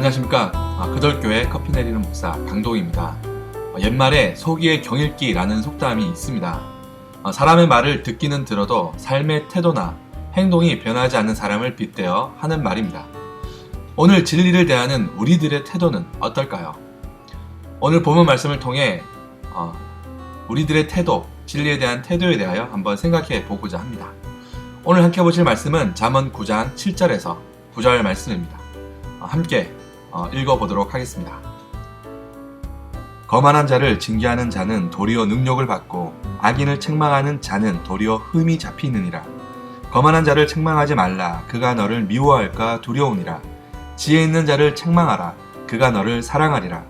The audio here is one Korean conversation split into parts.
안녕하십니까. 아, 그덜교회 커피 내리는 목사 강동입니다. 어, 옛말에 소기의 경읽기라는 속담이 있습니다. 어, 사람의 말을 듣기는 들어도 삶의 태도나 행동이 변하지 않는 사람을 빗대어 하는 말입니다. 오늘 진리를 대하는 우리들의 태도는 어떨까요? 오늘 본문 말씀을 통해 어, 우리들의 태도, 진리에 대한 태도에 대하여 한번 생각해 보고자 합니다. 오늘 함께 보실 말씀은 잠언 9장 7절에서 9절 말씀입니다. 어, 함께 어, 읽어보도록 하겠습니다. 거만한 자를 징계하는 자는 도리어 능력을 받고 악인을 책망하는 자는 도리어 흠이 잡히느니라. 거만한 자를 책망하지 말라. 그가 너를 미워할까 두려우니라. 지혜 있는 자를 책망하라. 그가 너를 사랑하리라.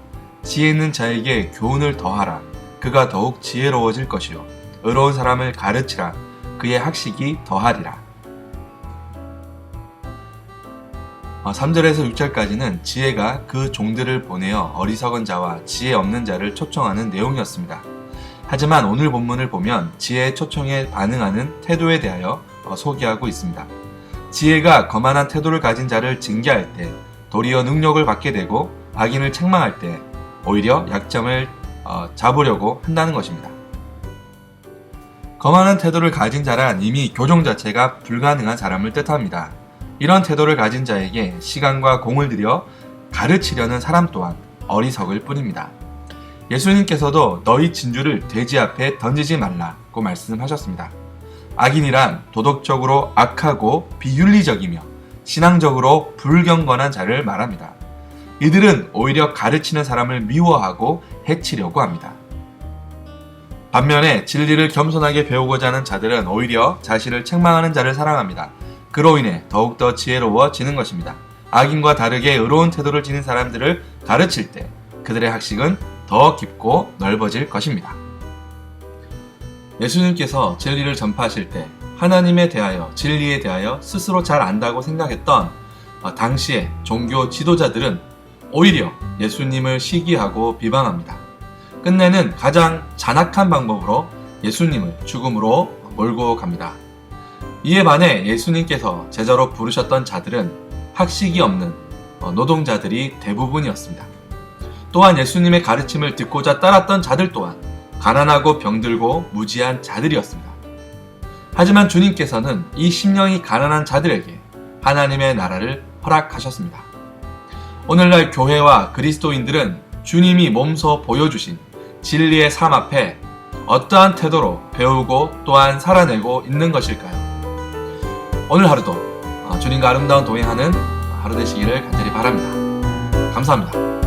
지혜 있는 자에게 교훈을 더하라. 그가 더욱 지혜로워질 것이요. 의로운 사람을 가르치라. 그의 학식이 더하리라. 3절에서 6절까지는 지혜가 그 종들을 보내어 어리석은 자와 지혜 없는 자를 초청하는 내용이었습니다. 하지만 오늘 본문을 보면 지혜의 초청에 반응하는 태도에 대하여 어, 소개하고 있습니다. 지혜가 거만한 태도를 가진 자를 징계할 때 도리어 능력을 받게 되고 악인을 책망할 때 오히려 약점을 어, 잡으려고 한다는 것입니다. 거만한 태도를 가진 자란 이미 교정 자체가 불가능한 사람을 뜻합니다. 이런 태도를 가진 자에게 시간과 공을 들여 가르치려는 사람 또한 어리석을 뿐입니다. 예수님께서도 너희 진주를 돼지 앞에 던지지 말라고 말씀하셨습니다. 악인이란 도덕적으로 악하고 비윤리적이며 신앙적으로 불경건한 자를 말합니다. 이들은 오히려 가르치는 사람을 미워하고 해치려고 합니다. 반면에 진리를 겸손하게 배우고자 하는 자들은 오히려 자신을 책망하는 자를 사랑합니다. 그로 인해 더욱더 지혜로워지는 것입니다. 악인과 다르게 의로운 태도를 지닌 사람들을 가르칠 때 그들의 학식은 더 깊고 넓어질 것입니다. 예수님께서 진리를 전파하실 때 하나님에 대하여 진리에 대하여 스스로 잘 안다고 생각했던 어, 당시의 종교 지도자들은 오히려 예수님을 시기하고 비방합니다. 끝내는 가장 잔악한 방법으로 예수님을 죽음으로 몰고 갑니다. 이에 반해 예수님께서 제자로 부르셨던 자들은 학식이 없는 어, 노동자들이 대부분이었습니다. 또한 예수님의 가르침을 듣고자 따랐던 자들 또한 가난하고 병들고 무지한 자들이었습니다. 하지만 주님께서는 이 심령이 가난한 자들에게 하나님의 나라를 허락하셨습니다. 오늘날 교회와 그리스도인들은 주님이 몸소 보여주신 진리의 삶 앞에 어떠한 태도로 배우고 또한 살아내고 있는 것일까요? 오늘 하루도 어, 주님과 아름다운 동행하는 하루 되시기를 간절히 바랍니다. 감사합니다.